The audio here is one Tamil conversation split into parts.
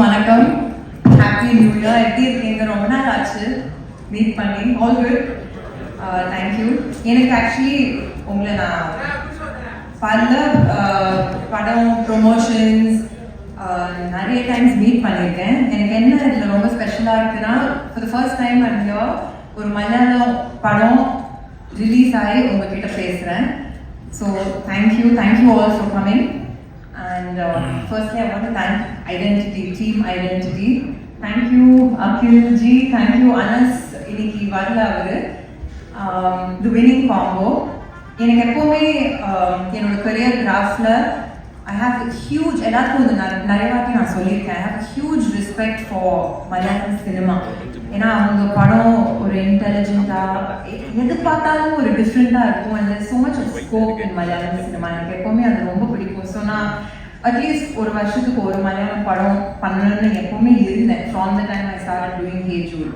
வணக்கம். ஹாப்பி நியூ இயர் எப்படி இருக்கீங்க? ரொம்ப நாள் ஆச்சு. மீட் பண்ணி. ஆல் குட் தேங்க்யூ எனக்கு ஆக்சுவலி உங்களை நான் பல uh, படம் ப்ரொமோஷன்ஸ் uh, நிறைய டைம்ஸ் மீட் பண்ணியிருக்கேன். எனக்கு என்ன இதில் ரொம்ப ஸ்பெஷலாக இருக்குன்னா for the first time and ஒரு மலையாளம் படம் ரிலீஸ் ஆகி உங்ககிட்ட பேசுகிறேன் so thank you thank you all for coming And uh, firstly, I want to thank Identity, Team Identity. Thank you, Akhil ji. Thank you, Anas. இன்னைக்கு வரல அவரு தி வினிங் காம்போ எனக்கு எப்போவுமே um, என்னோட கரியர் கிராஃப்ல ஐ ஹாவ் ஹியூஜ் எல்லாத்துக்கும் வந்து நான் நிறைய வாட்டி நான் சொல்லியிருக்கேன் I have huge respect for Malayalam cinema ஏன்னா அவங்க படம் ஒரு இன்டெலிஜென்ட்டாக எது பார்த்தாலும் ஒரு டிஃப்ரெண்ட்டாக இருக்கும் and so much scope in Malayalam cinema எனக்கு எப்போவுமே அது ரொம்ப பிடிக்கும் ஸோ நான் அட்லீஸ்ட் ஒரு வருஷத்துக்கு ஒரு மலையாளம் படம் பண்ணணும்னு எப்பவுமே இருந்தேன் from the time I start doing ஹேஜூல்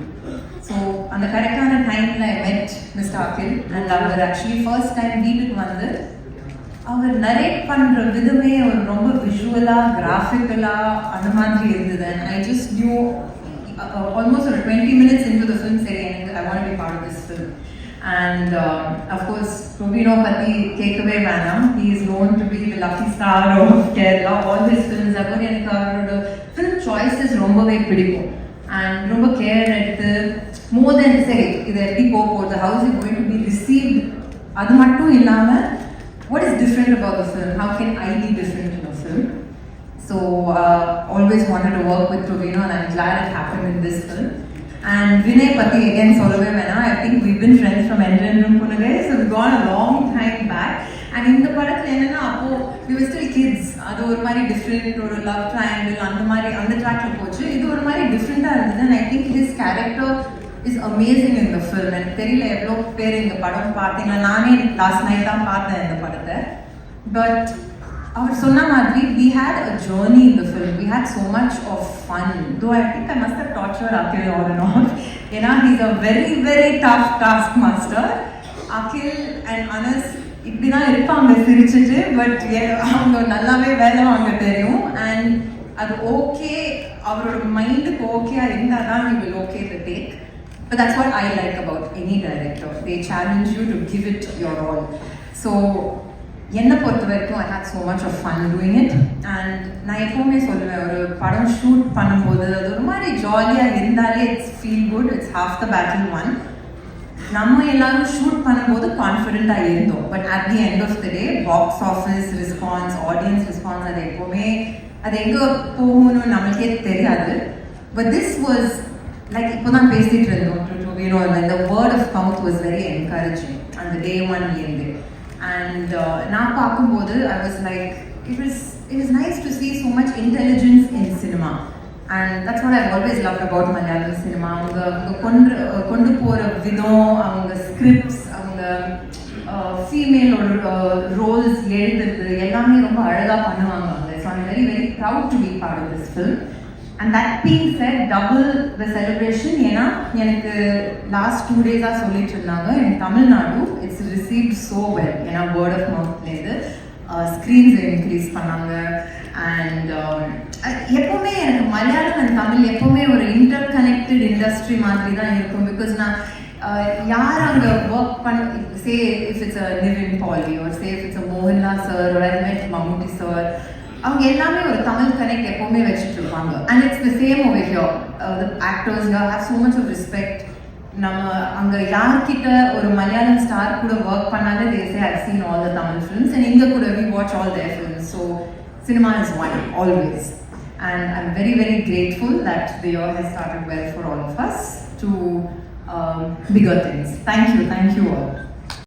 so அந்த கரெக்டான டைமில் I met mister Akhil and our actually first time வீட்டுக்கு வந்து அவர் நரேட் பண்ணுற விதமே ஒரு ரொம்ப விஷுவலாக கிராஃபிக்கலாக அந்த மாதிரி இருந்தது. And I just knew almost ஒரு twenty minutes into the film சரி எனக்கு I want be part this film And um, of course, Trivino Pati, takeaway Vanam, he is known to be the lucky star of Kerala. All his films, the film choice is Rombave Pidipo. And Romba care at the more than say, either the Pope or the house is going to be received. Adamattu illama, what is different about the film? How can I be different in a film? So, uh, always wanted to work with Pravino, and I'm glad it happened in this film. And Vinay Pati again சொல்லவே வேணாம் I think we've friends friends from Engineering Punage so we've gone a long time back. And இந்த படத்தில் என்னென்னா அப்போ we were கிட்ஸ் அது ஒரு மாதிரி டிஃப்ரெண்ட் ஒரு லவ் ட்ரையாங்கிள் அந்த மாதிரி அந்த ட்ராக்ல போச்சு. இது ஒரு மாதிரி டிஃப்ரெண்ட்டாக இருந்தது and I think his character is amazing இந்த ஃபில்ம் எனக்கு தெரியல எவ்வளோ பேர் இந்த படம் பார்த்தீங்கன்னா நானே லாஸ்ட் நைட் தான் பார்த்தேன் இந்த படத்தை. பட் அவர் சொன்ன மாதிரி we had a journey in the film we had so much of fun though I think I must have tortured Akhil all and all ஏன்னா he's a very very tough task master Akhil and Anas இப்படி தான் இருப்பாங்க சிரிச்சிட்டு பட் அவங்க நல்லாவே வேலை வாங்க தெரியும் அண்ட் அது ஓகே அவரோட மைண்டுக்கு ஓகேயா இருந்தால் தான் you will okay the take But that's what I like about any director. They challenge you to give it your all. So, என்னை பொறுத்த வரைக்கும் I had so much of fun doing it and நான் எப்போவுமே சொல்லுவேன் ஒரு படம் ஷூட் பண்ணும்போது அது ஒரு மாதிரி ஜாலியாக இருந்தாலே it's feel good it's half the battle won நம்ம எல்லாரும் ஷூட் பண்ணும்போது கான்ஃபிடென்ட்டாக இருந்தோம். But at the end of the day box office response audience response அது எப்போவுமே அது எங்கே போகணும்னு நம்மளுக்கே தெரியாது. பட் திஸ் வாஸ் லைக் இப்போ தான் பேசிட்டு இருந்தோம் இந்த word of mouth was very encouraging அந்த டே ஒன்லேருந்து அண்ட் நான் பார்க்கும்போது I was like it is it is nice to see so much intelligence in cinema and that's what I always love about Malayalam cinema அவங்க அவங்க கொண்டு கொண்டு போகிற விதம் அவங்க ஸ்கிரிப்ட்ஸ் அவங்க ஃபீமேலோட ரோல்ஸ் எழுதுறது எல்லாமே ரொம்ப அழகாக பண்ணுவாங்க அவங்க. So I'm very very proud to be part of this film and that being set double the celebration ஏன்னா எனக்கு லாஸ்ட் டூ டேஸாக சொல்லிட்டு இருந்தாங்க. In Tamil Nadu it's receive so well ஏன்னா வேர்ட் ஆஃப் மவுத்லேருந்து ஸ்க்ரீன்ஸ் இன்க்ரீஸ் பண்ணாங்க. Um, அண்ட் எப்போவுமே எனக்கு மலையாளம் அண்ட் தமிழ் எப்போவுமே ஒரு இன்டர் கனெக்டட் இண்டஸ்ட்ரி மாதிரி தான் இருக்கும். பிகாஸ் நான் யார் அங்கே ஒர்க் பண்ண say if it's a Nivin Pauly ஒரு say if it's a Mohanlal sir ஒரு மம்முட்டி சார் அவங்க எல்லாமே ஒரு தமிழ் கனெக்ட் எப்பவுமே வச்சுட்டு இருப்பாங்க. And it's the same over here the actors here have so much of respect நம்ம அங்கே யார்கிட்ட ஒரு மலையாளம் ஸ்டார் கூட ஒர்க் பண்ணாலே தேசே I seen all the Tamil films and இங்கே கூட we watch all their films so cinema is one always and i'm very very grateful that the year has started well for all of us to um, bigger things. Thank you thank you all.